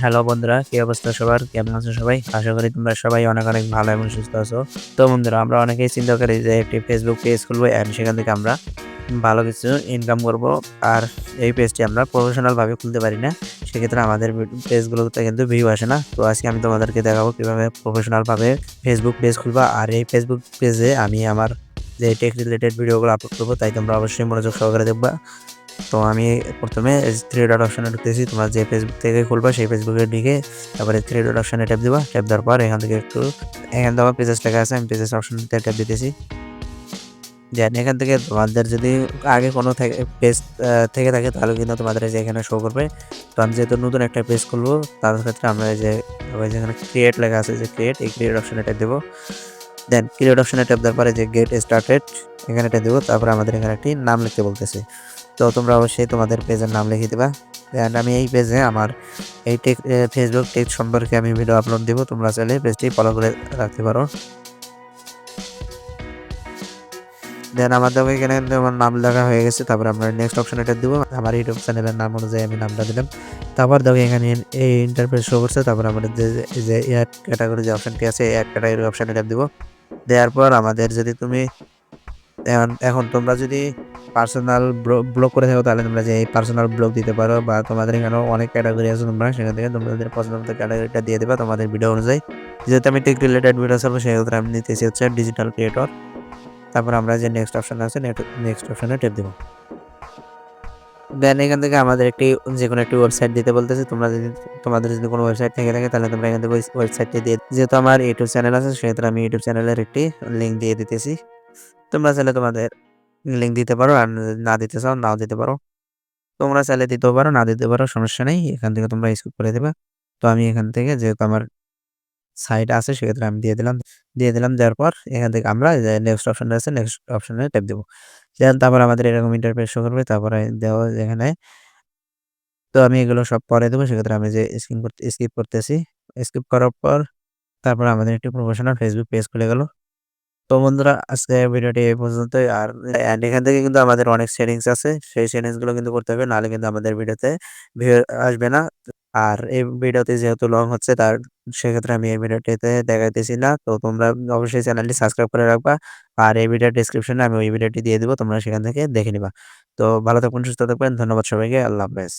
Hello বন্ধুরা, কি অবস্থা সবার? কেমন আছো সবাই? আশা করি তোমরা সবাই অনেক অনেক ভালো এবং সুস্থ আছো। তো বন্ধুরা, আমরা অনেকেই চিন্তা করি যে একটি ফেসবুক পেজ খুলবো অ্যান্ড সেখান থেকে আমরা ভালো কিছু ইনকাম করব। আর এই পেজটি আমরা প্রফেশনালভাবে খুলতে পারি না। সেক্ষেত্রে আমাদের পেজগুলোতে কিন্তু ভিউ আসে না। তো আজকে আমি তোমাদেরকে দেখাবো কীভাবে প্রফেশনালভাবে ফেসবুক পেজ খুলবো। আর এই ফেসবুক পেজে আমি আমার যে টেক রিলেটেড ভিডিওগুলো আপলোড করব, তাই তোমরা অবশ্যই মনোযোগ সহকারে দেখবা। তো আমি প্রথমে থ্রি ডট অপশানে ঢুকতেছি, তোমরা যে ফেসবুক থেকে খুলবা সেই ফেসবুকে ঢুকে তারপরে থ্রি ডট অপশানে ট্যাপ দিবা ট্যাপ দেওয়ার পর এখান থেকে একটু, এখান থেকে আমার পেজেস লেখা আছে, আমি পেজেস অপশানতে ট্যাপ দিতেছি। দেন এখান থেকে তোমাদের যদি আগে কোনো পেজ থেকে থাকে তাহলে কিন্তু তোমাদের যে এখানে শো করবে। তো আমি যেহেতু নতুন একটা পেজ খুলবো, তার ক্ষেত্রে আমরা যে যেখানে ক্রিয়েট লেখা আছে যে ক্রিয়েট এই ক্রিয়েট অপশানে ট্যাপ দেবো। দেন ক্রিয়েট অপশানে ট্যাপ দেওয়ার পরে যে গেট স্টার্টেড এখানে ট্যাপ দেবো, তারপরে আমাদের এখানে একটি নাম লিখতে বলতেছে। তো তোমরা অবশ্যই তোমাদের পেজের নাম লিখে দেবা। অ্যান্ড আমি এই পেজে আমার এই টেক ফেসবুক টেক সম্পর্কে আমি ভিডিও আপলোড দেবো, তোমরা চাইলে পেজটি ফলো করে রাখতে পারো। দেন আমার দেখো এখানে আমার নাম লেখা হয়ে গেছে, তারপর আমরা নেক্সট অপশন এটা দিব। আমার ইউটিউব চ্যানেলের নাম অনুযায়ী আমি নামটা দিলাম। তারপর দেখো এখানে এই ইন্টারফেস শো করছে, তারপর আমাদের যে অ্যাড ক্যাটাগরি যে অপশনটি আছে অ্যাড ক্যাটাগরি অপশন এটা দিব। দেওয়ার পর আমাদের যদি তুমি এখন এখন তোমরা যদি পার্সোনাল ব্লগ করে থাকো, তাহলে তোমরা যে এই পার্সোনাল ব্লগ দিতে পারো বা তোমাদের এখানেও অনেক ক্যাটাগরি আছে তোমরা, সেখান থেকে তোমাদের পছন্দ মতো ক্যাটাগরিটা দিয়ে দেবা তোমাদের ভিডিও অনুযায়ী। যেহেতু আমি টেক রিলেটেড ভিডিও চালবো সেক্ষেত্রে আমি নিতেছি হচ্ছে ডিজিটাল ক্রিয়েটর তারপর আমরা যে নেক্সট অপশান আছে নেক্সট অপশানে টেপ দেবো। দেন এখান থেকে আমাদের একটি যে কোনো একটি ওয়েবসাইট দিতে বলতেছে, তোমরা যদি, তোমাদের যদি কোনো ওয়েবসাইট থেকে থাকে, তাহলে তোমরা এখান থেকে ওয়েবসাইটটি দিয়ে, যেহেতু আমার ইউটিউব চ্যানেল আছে সেক্ষেত্রে আমি ইউটিউব চ্যানেলের একটি লিঙ্ক দিয়ে দিতেছি। তোমরা চাইলে তোমাদের লিঙ্ক দিতে পারো আর না দিতে চাও নাও দিতে পারো। তোমরা চাইলে দিতেও পারো, না দিতে পারো, সমস্যা নেই, এখান থেকে তোমরা স্কুপ করে দেবে। তো আমি এখান থেকে যেহেতু আমার সাইট আছে, সেক্ষেত্রে আমি দিয়ে দিলাম। দিয়ে দিলাম, দেওয়ার পর এখান থেকে আমরা নেক্সট অপশন আছে নেক্সট অপশনে ট্যাপ দেবো। তারপর আমাদের এরকম ইন্টারফেস শো করবে, তারপরে দেওয়া এখানে। তো আমি এগুলো সব পরে দেবো, সেক্ষেত্রে আমি যে স্কিপ করতে স্কিপ করতেছি স্কিপ করার পর তারপর আমাদের একটি প্রফেশনাল ফেসবুক পেজ খুলে গেল। তো বন্ধুরা, আজকে ভিডিওটি এই পর্যন্তই। আর এখান থেকে কিন্তু আমাদের অনেক সেটিংস আছে। সেই সেটিংসগুলো কিন্তু করতে হবে, নাহলে কিন্তু আমাদের ভিডিওতে ভিউ আসবে না। আর এই ভিডিওতে যেহেতু লং হচ্ছে, তার সেক্ষেত্রে আমি এই ভিডিওটিতে দেখাইতেছি না। তো তোমরা অবশ্যই চ্যানেলটি সাবস্ক্রাইব করে রাখবা। আর এই ভিডিওর ডিসক্রিপশনে আমি ওই ভিডিওটি দিয়ে দিব, তোমরা সেখান থেকে দেখে নিবা। তো ভালো থাকবেন, সুস্থ থাকবেন। ধন্যবাদ সবাইকে। আল্লাহ হাফেজ।